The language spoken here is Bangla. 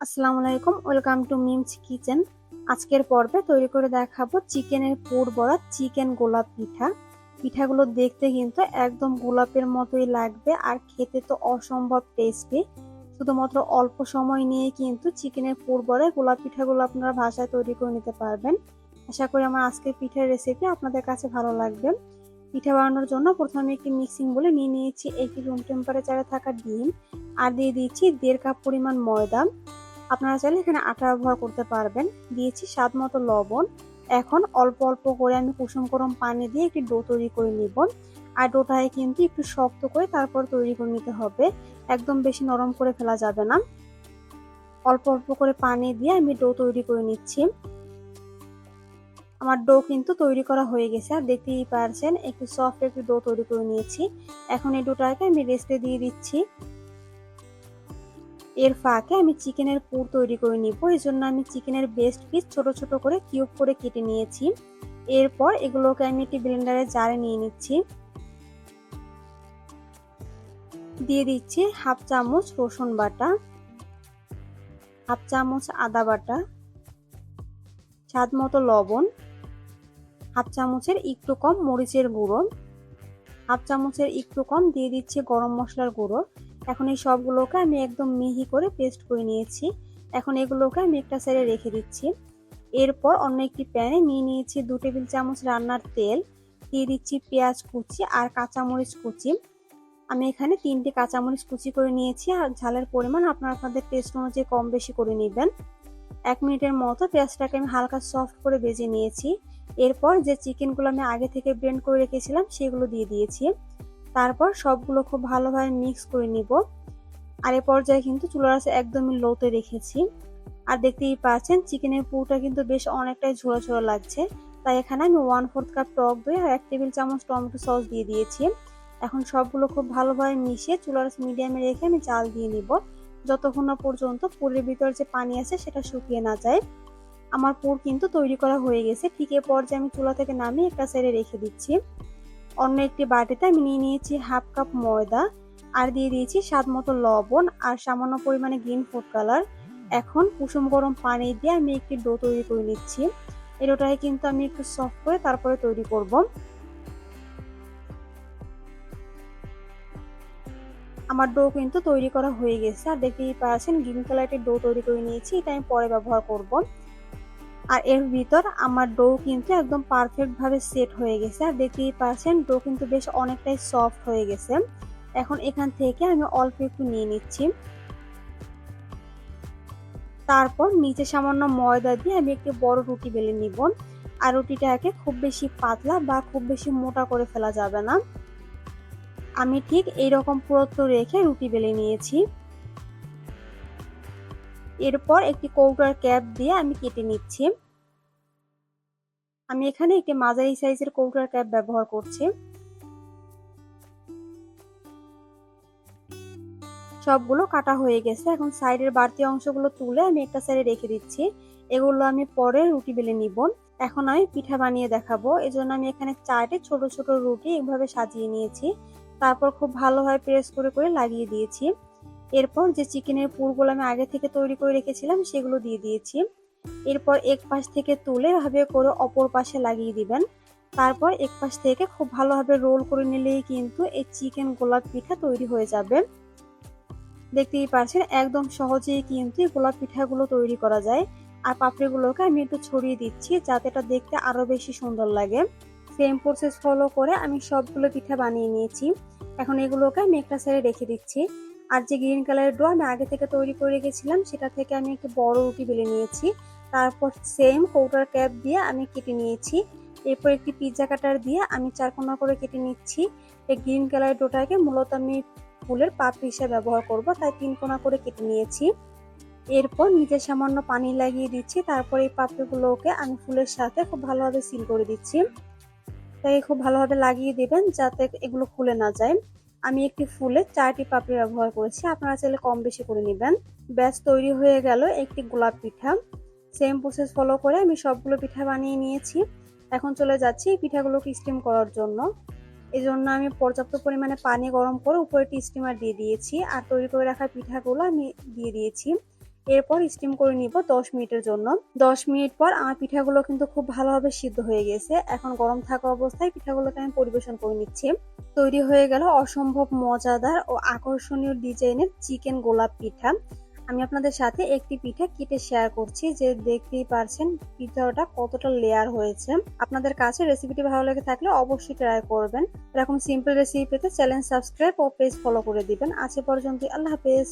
আসসালামু আলাইকুম, ওয়েলকাম টু মিমস কিচেন। আজকের পর্বে তৈরি করে দেখাবো চিকেনের পুর বড়া চিকেন গোলাপ পিঠা। পিঠাগুলো দেখতে কিন্তু একদম গোলাপের মতোই লাগবে আর খেতে তো অসম্ভব টেস্টি শুধুমাত্র অল্প সময় নিয়ে কিন্তু চিকেনের পুর বড়ায় গোলাপ পিঠাগুলো আপনারা ভাষায় তৈরি করে নিতে পারবেন। আশা করি আমার আজকের পিঠার রেসিপি আপনাদের কাছে ভালো লাগবে। পিঠা বানানোর জন্য প্রথমে একটি মিক্সিং বলে নিয়ে নিয়েছি একটি রুম টেম্পারেচারে থাকা ডিম। আর দিয়ে দিয়েছি দেড় কাপ পরিমাণ ময়দা। আপনারা চাইলে এখানে আটা ব্যবহার করতে পারবেন। দিয়েছি স্বাদ মতো লবণ। এখন অল্প অল্প করে আমি কুসুম গরম পানি দিয়ে একটি ডো তৈরি করে নিব। আর ডোটায় কিন্তু একটু শক্ত করে তারপর তৈরি করে নিতে হবে। একদম বেশি নরম করে ফেলা যাবে না। অল্প অল্প করে পানি দিয়ে আমি ডো তৈরি করে নিচ্ছি। আমার ডো কিন্তু তৈরি করা হয়ে গেছে। আর দেখতেই পারছেন, একটু সফট একটু ডো তৈরি করে নিয়েছি। এখন এই ডোটাকে আমি রেস্টে দিয়ে দিচ্ছি। এর ফাঁকে আমি চিকেনের পুর তৈরি করে নিব। এই জন্য আমি চিকেনের বেস্ট পিস ছোট ছোট করে কিউব করে কেটে নিয়েছি। এরপর এগুলোকে আমি একটি ব্লেন্ডারে জারে নিয়ে নিচ্ছি। দিয়ে দিচ্ছি হাফ চামচ রসুন বাটা, হাফ চামচ আদা বাটা স্বাদ মতো লবণ, হাফ চামচের একটু কম মরিচের গুঁড়ো, হাফ চামচের একটু কম দিয়ে দিচ্ছি গরম মশলার গুঁড়ো। এখন এই সবগুলোকে আমি একদম মিহি করে পেস্ট করে নিয়েছি। এখন এগুলোকে আমি একটা সাইডে রেখে দিচ্ছি। এরপর অন্য একটি প্যানে নিয়ে নিয়েছি দু টেবিল চামচ রান্নার তেল, দিয়ে দিচ্ছি পেঁয়াজ কুচি আর কাঁচামরিচ কুচি। আমি এখানে তিনটি কাঁচামরিচ কুচি করে নিয়েছি আর ঝালের পরিমাণ আপনারা আপনাদের টেস্ট অনুযায়ী কম বেশি করে নেবেন। এক মিনিটের মতো পেঁয়াজটাকে আমি হালকা সফট করে বেজে নিয়েছি। এরপর যে চিকেনগুলো আমি আগে থেকে ব্লেন্ড করে রেখেছিলাম সেগুলো দিয়ে দিয়েছি। তারপর সবগুলো খুব ভালোভাবে মিক্স করে নিব। আর এ পর্যায়ে কিন্তু চুলার আছে একদমই লোতে রেখেছি। আর দেখতেই পাচ্ছেন চিকেনের পুরোটা কিন্তু বেশ অনেকটাই ঝোড়ো ঝোড়ো লাগছে। তাই এখানে আমি ওয়ান ফোর্থ কাপ টক দই আর এক টেবিল চামচ টমেটো সস দিয়ে দিয়েছি। এখন সবগুলো খুব ভালোভাবে মিশিয়ে চুলার মিডিয়ামে রেখে আমি চাল দিয়ে নিব। যতক্ষণ না পর্যন্ত পুরের ভিতর যে পানি আছে সেটা শুকিয়ে না যায়। আমার পুর কিন্তু তৈরি করা হয়ে গেছে। ঠিক এ পর্যায়ে আমি চুলা থেকে নামিয়ে একটা সাইডে রেখে দিচ্ছি। অন্য একটি বাটিতে আমি নিয়ে নিয়েছি হাফ কাপ ময়দা আর দিয়ে দিয়েছি স্বাদ মতো লবণ আর সামান্য পরিমাণে গ্রিন ফুড কালার। এখন কুসুম গরম পানি দিয়ে আমি একটি ডো তৈরি করে নিচ্ছি। এই ডোটাকে কিন্তু আমি একটু সফট করে তারপরে তৈরি করব। আমার ডো কিন্তু তৈরি করা হয়ে গেছে। আর দেখতেই পাচ্ছেন, গ্রিন কালারের ডো তৈরি করে নিয়েছি। এটা আমি পরে ব্যবহার করব। আর এর ভিতর আমার ডো কিন্তু একদম পারফেক্ট ভাবে সেট হয়ে গেছে। আর দেখতেই পাচ্ছেন ডো কিন্তু বেশ অনেকটাই সফট হয়ে গেছে। এখন এখান থেকে আমি অল্প একটু নিয়ে নিচ্ছি। তারপর নিচে সামান্য ময়দা দিয়ে আমি একটি বড় রুটি বেলে নিব। আর রুটিটাকে খুব বেশি পাতলা বা খুব বেশি মোটা করে ফেলা যাবে না। আমি ঠিক এইরকম পুরত্ব রেখে রুটি বেলে নিয়েছি। এরপর একটি কৌটার ক্যাপ দিয়ে আমি কেটে নিচ্ছি। আমি এখানে একটি মাঝারি সাইজের কৌটার ক্যাপ ব্যবহার করছি। সবগুলো কাটা হয়ে গেছে। এখন সাইডের বাড়তি অংশগুলো তুলে আমি একটা সাইডে রেখে দিচ্ছি। এগুলো আমি পরে রুটি বেলে নিব। এখন আমি পিঠা বানিয়ে দেখাবো। এজন্য আমি এখানে চারটে ছোট ছোট রুটি এইভাবে সাজিয়ে নিয়েছি। তারপর খুব ভালোভাবে প্রেস করে করে লাগিয়ে দিয়েছি। এরপর যে চিকেনের পুরগুলো আমি আগে থেকে তৈরি করে রেখেছিলাম, সেগুলো দিয়ে দিয়েছি। এরপর এক পাশ থেকে তুলে ভাবে করে অপর পাশে লাগিয়ে দিবেন। তারপর এক পাশ থেকে খুব ভালোভাবে রোল করে নিলেই কিন্তু এই চিকেন গোলাপ পিঠা তৈরি হয়ে যাবে। দেখতেই পাচ্ছেন, একদম সহজেই কিন্তু গোলাপ পিঠাগুলো তৈরি করা যায়। আর পাপড়িগুলোকে আমি একটু ছড়িয়ে দিচ্ছি, যাতে এটা দেখতে আরও বেশি সুন্দর লাগে। সেম প্রসেস ফলো করে আমি সবগুলো পিঠা বানিয়ে নিয়েছি। এখন এগুলোকে আমি একটা সাইডে রেখে দিচ্ছি। আর যে গ্রিন কালারের ডো আমি আগে থেকে তৈরি করে রেখেছিলাম, সেটা থেকে আমি একটু বড় রুটি বেলে নিয়েছি। তারপর সেম কৌটার ক্যাপ দিয়ে আমি কেটে নিয়েছি। এরপর একটি পিৎজা কাটার দিয়ে আমি চার কোনা করে কেটে নিচ্ছি। এই গ্রিন কালারের ডোটাকে মূলত আমি ফুলের পাপড়ি হিসেবে ব্যবহার করব, তাই তিন কোনা করে কেটে নিয়েছি। এরপর নিচে সামান্য পানি লাগিয়ে দিচ্ছি, তারপর এই পাপড়িগুলোকে আমি ফুলের সাথে খুব ভালোভাবে সিল করে দিচ্ছি। তাই খুব ভালোভাবে লাগিয়ে দেবেন যাতে এগুলো খুলে না যায়। আমি একটি ফুলে চারটি পাপড়ি ব্যবহার করেছি। আপনারা চাইলে কম বেশি করে নেবেন। ব্যাস, তৈরি হয়ে গেল একটি গোলাপ পিঠা। সেম প্রসেস ফলো করে আমি সবগুলো পিঠা বানিয়ে নিয়েছি। এখন চলে যাচ্ছি এই পিঠাগুলোকে স্টিম করার জন্য। এই জন্য আমি পর্যাপ্ত পরিমাণে পানি গরম করে উপরে একটি স্টিমার দিয়ে দিয়েছি আর তৈরি করে রাখা পিঠাগুলো আমি দিয়ে দিয়েছি। এরপর স্টিম করে নিব দশ মিনিটের জন্য। দশ মিনিট পর আমার পিঠাগুলো কিন্তু খুব ভালোভাবে সিদ্ধ হয়ে গেছে। এখন গরম থাকা অবস্থায় পিঠাগুলোকে আমি পরিবেশন করে নিচ্ছি। তৈরি হয়ে গেল অসম্ভব মজাদার ও আকর্ষণীয় ডিজাইনের চিকেন গোলাপ পিঠা। আমি আপনাদের সাথে একটি পিঠা কেটে শেয়ার করছি, যে দেখতেই পারছেন পিঠাটা কতটা লেয়ার হয়েছে। আপনাদের কাছে রেসিপিটি ভালো লেগে থাকলে অবশ্যই ট্রাই করবেন। এরকম সিম্পল রেসিপিতে পেতে চ্যানেল সাবস্ক্রাইব ও পেজ ফলো করে দিবেন। আজ এ পর্যন্ত আল্লাহ হাফেজ।